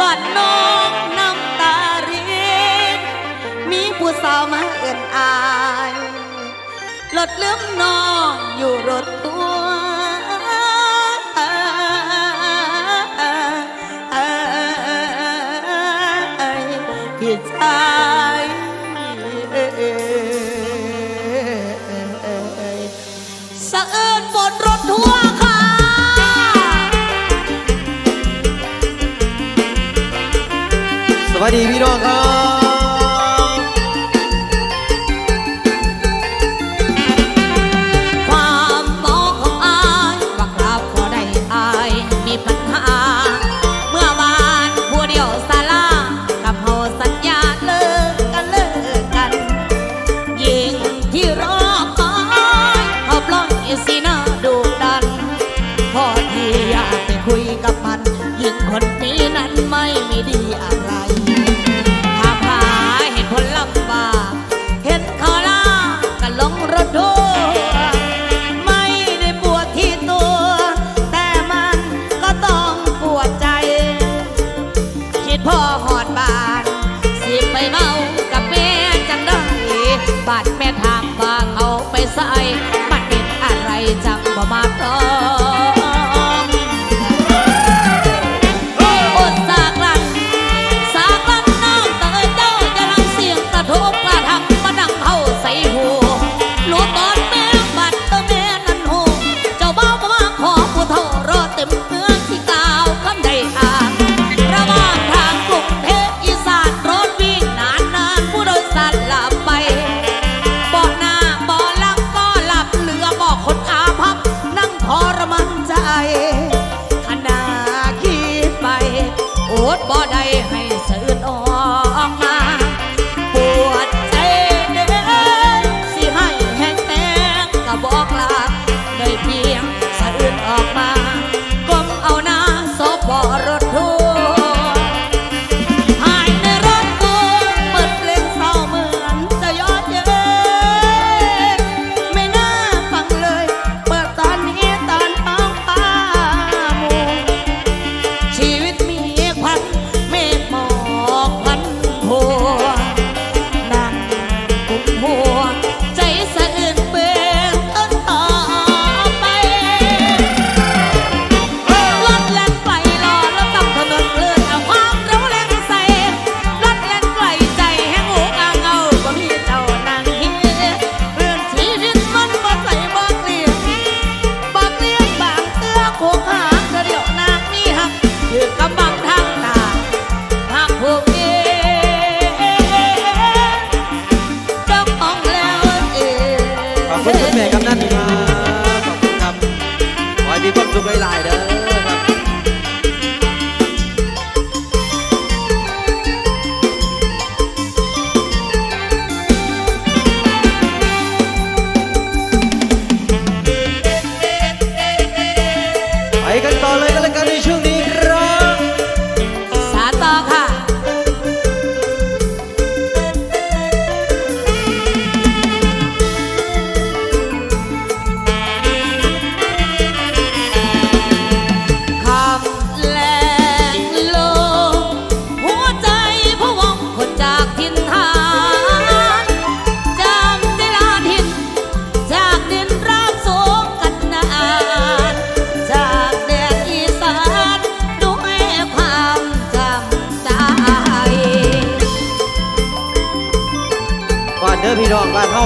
บ้ดนน้องน้ำตารินมีผู้สาวมาเอื่นอายลดเลื่อมน้องอยู่รถตู้ ความบอกอ้ายบอกกลัสด้ไอมีผ่านเมื่อบานบัวเดียวสาลากับโหสัญญาเลิกกันเลิกกันเย่รอคอยเขาปล้องอสีหน้าดูดันพอยากไงคุยกับมันยิงคนนี้ but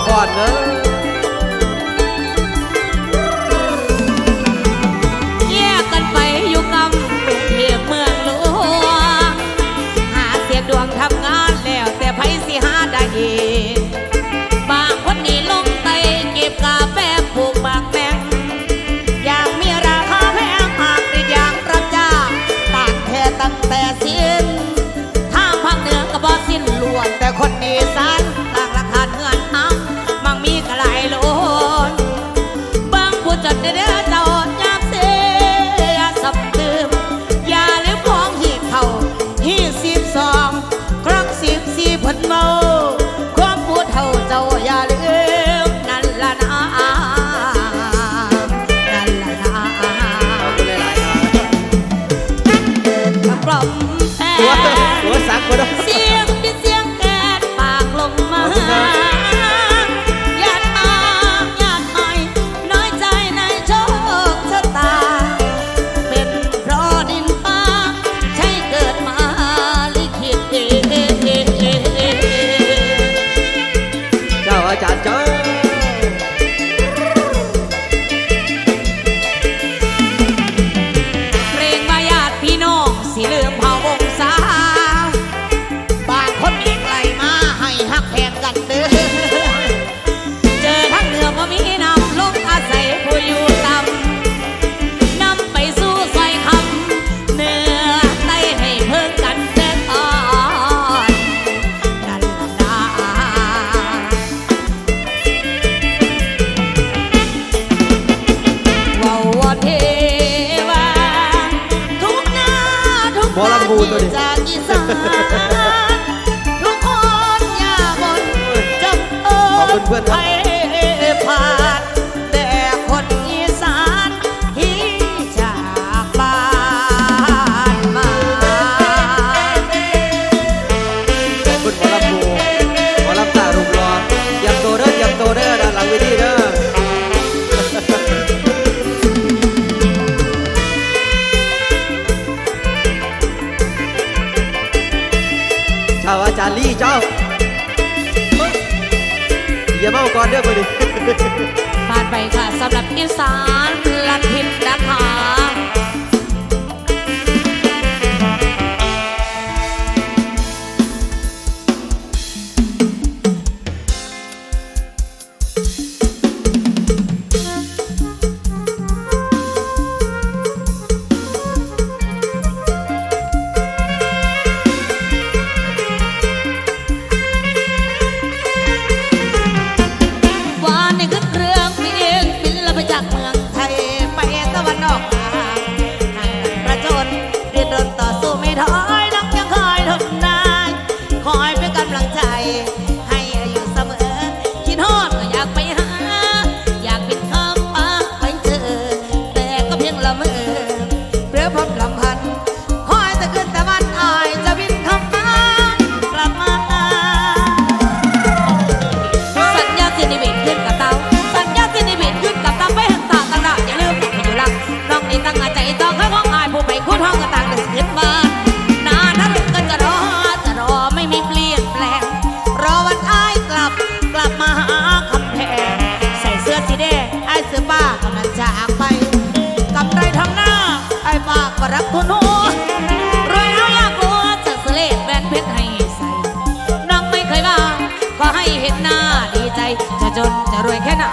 换了。 มาก่อนเด้อไปดิผ่านไปค่ะสำหรับอีสานลันทิพย์นะคะ จนจะรวยแค่ไหน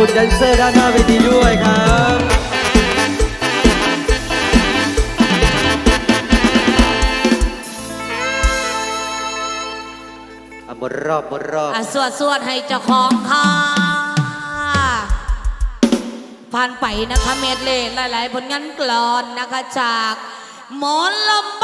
คุณแดนเซอร์ด้านหน้าเวทีด้วยครับอ่หมดรอบหมดรอบสวดสวดให้เจ้าของค่ะผ่านไปนะคะเมดเล่หลาย ๆ ผลงานกลอนนะคะจาก หมอลำ